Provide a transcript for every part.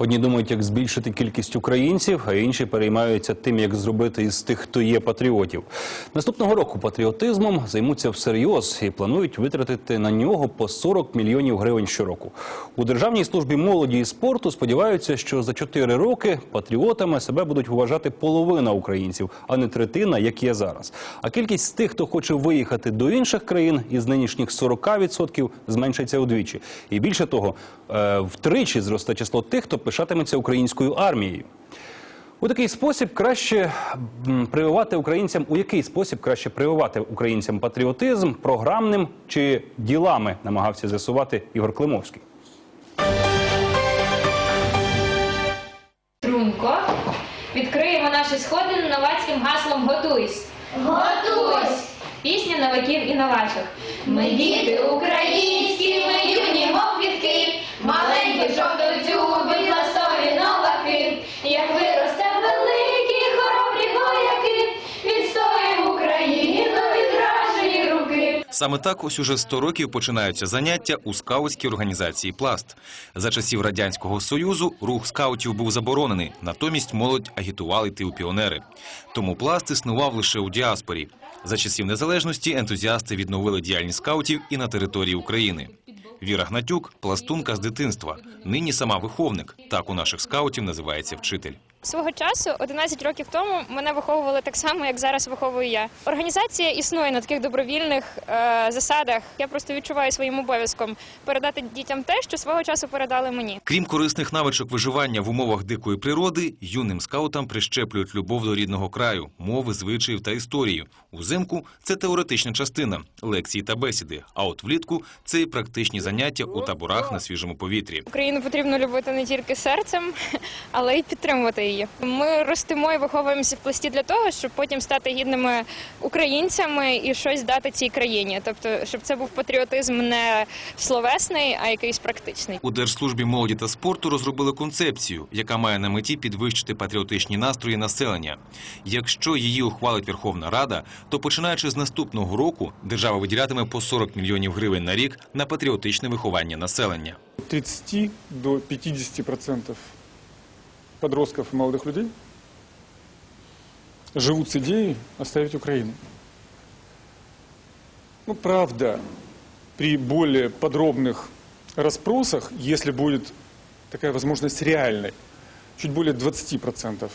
Одні думають, як збільшити кількість українців, а інші переймаються тим, як зробити із тих, хто є патріотів. Наступного року патріотизмом займуться всерйоз і планують витратити на нього по 40 мільйонів гривень щороку. У Державній службі молоді і спорту сподіваються, що за 4 роки патріотами себе будуть вважати половина українців, а не третина, як є зараз. А кількість тих, хто хоче виїхати до інших країн, із нинішніх 40% зменшиться удвічі. І більше того, е, втричі зросте число тих, хто пишатиметься українською армією. У такий спосіб краще прививати українцям. У який спосіб краще прививати українцям патріотизм програмним чи ділами, намагався з'ясувати Ігор Климовський. Струнко. Відкриємо наші сходи новацьким гаслом Готуйсь. Готуйсь! Пісня новаків і новачок. Ми діти українські, Саме так ось уже 100 років починаються заняття у скаутській організації «Пласт». За часів Радянського Союзу рух скаутів був заборонений, натомість молодь агітували йти у піонери. Тому «Пласт» існував лише у діаспорі. За часів незалежності ентузіасти відновили діяльність скаутів і на території України. Віра Гнатюк – пластунка з дитинства. Нині сама виховник. Так у наших скаутів називається вчитель. Свого часу, 11 років тому, мене виховували так само, як зараз виховую я. Організація існує на таких добровільних е, засадах. Я просто відчуваю своїм обов'язком передати дітям те, що свого часу передали мені. Крім корисних навичок виживання в умовах дикої природи, юним скаутам прищеплюють любов до рідного краю, мови, звичаїв та історію. Узимку це теоретична частина, лекції та бесіди. А от влітку це і практичні заняття у таборах на свіжому повітрі. Україну потрібно любити не тільки серцем, але й підтримувати її. Ми ростемо і виховуємося в пласті для того, щоб потім стати гідними українцями і щось дати цій країні. Тобто, щоб це був патріотизм не словесний, а якийсь практичний. У Держслужбі молоді та спорту розробили концепцію, яка має на меті підвищити патріотичні настрої населення. Якщо її ухвалить Верховна Рада, то починаючи з наступного року держава виділятиме по 40 мільйонів гривень на рік на патріотичне виховання населення. 30 до 50 процентов подростков и молодых людей живут с идеей оставить Украину. Ну, правда, при более подробных расспросах, если будет такая возможность реальной, чуть более 20 процентов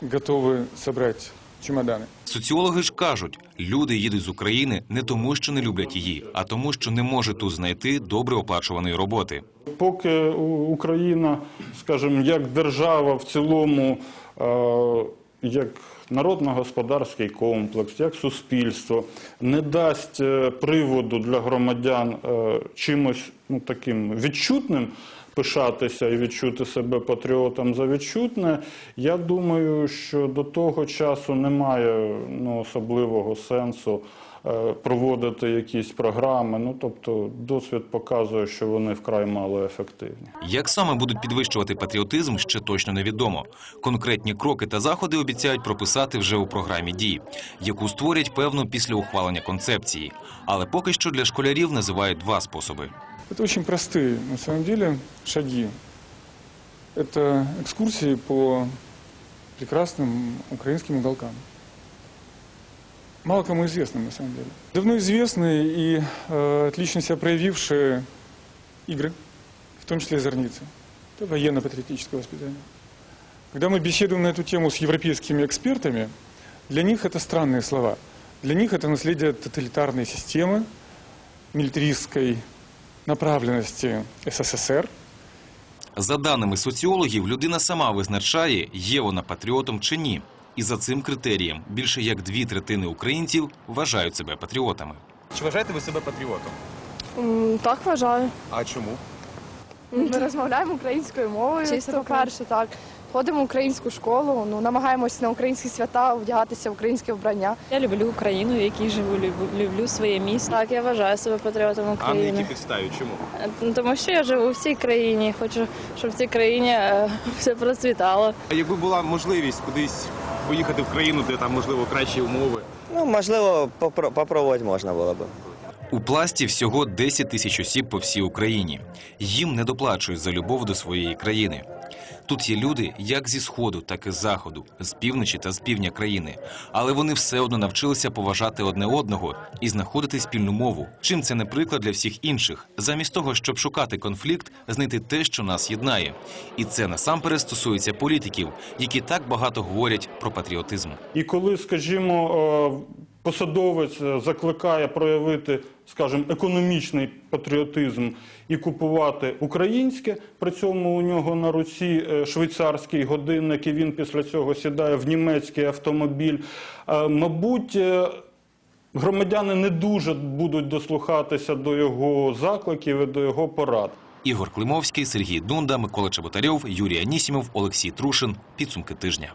готовы собрать чемоданы. Соціологи ж кажуть, люди їдуть з України не тому, що не люблять її, а тому, що не можуть тут знайти добре оплачуваної роботи. Поки Україна, скажімо, як держава в цілому, е, як народно-господарський комплекс, як суспільство, не дасть е, приводу для громадян е, чимось ну, таким відчутним пишатися і відчути себе патріотом за відчутне, я думаю, що до того часу немає ну, особливого сенсу проводити якісь програми. Ну, тобто досвід показує, що вони вкрай мало ефективні. Як саме будуть підвищувати патріотизм, ще точно невідомо. Конкретні кроки та заходи обіцяють прописати вже у програмі дій, яку створять певно після ухвалення концепції. Але поки що для школярів називають два способи. Это очень простые, на самом деле, шаги. Это экскурсии по прекрасным украинским уголкам. Мало кому известным, на самом деле. Давно известные и э, отлично себя проявившие игры, в том числе «Зорница». Это военно-патриотическое воспитание. Когда мы беседуем на эту тему с европейскими экспертами, для них это странные слова. Для них это наследие тоталитарной системы, милитаристской направленности СССР. За даними соціологів, людина сама визначає, є вона патріотом чи ні. І за цим критерієм більше як дві третини українців вважають себе патріотами. Чи вважаєте ви себе патріотом? М, Так вважаю. А чому? Ми розмовляємо українською мовою. Чисто це по-перше, так. Ходимо в українську школу, ну намагаємося на українські свята вдягатися в українське вбрання. Я люблю Україну, в якій живу, люблю, люблю своє місто. Так, я вважаю себе патріотом А на якій України. підставі? Чому? Ну, Тому що я живу в цій країні, хочу, щоб в цій країні е, все процвітало. А якби була можливість кудись поїхати в країну, де там можливо кращі умови, Ну, можливо, попро- попробувати можна було б. У пласті всього 10 тисяч осіб по всій Україні. Їм не доплачують за любов до своєї країни. Тут є люди як зі сходу, так і з заходу, з півночі та з півдня країни. Але вони все одно навчилися поважати одне одного і знаходити спільну мову. Чим це не приклад для всіх інших, замість того, щоб шукати конфлікт, знайти те, що нас єднає. І це насамперед стосується політиків, які так багато говорять про патріотизм. І коли, скажімо, е, посадовець е, закликає проявити, скажімо, економічний патріотизм і купувати українське, при цьому у нього на руці е, швейцарський годинник, і він після цього сідає в німецький автомобіль, е, мабуть. е, Громадяни не дуже будуть дослухатися до його закликів і до його порад. Ігор Климовський, Сергій Дунда, Микола Чеботарьов, Юрій Анісімов, Олексій Трушин. Підсумки тижня.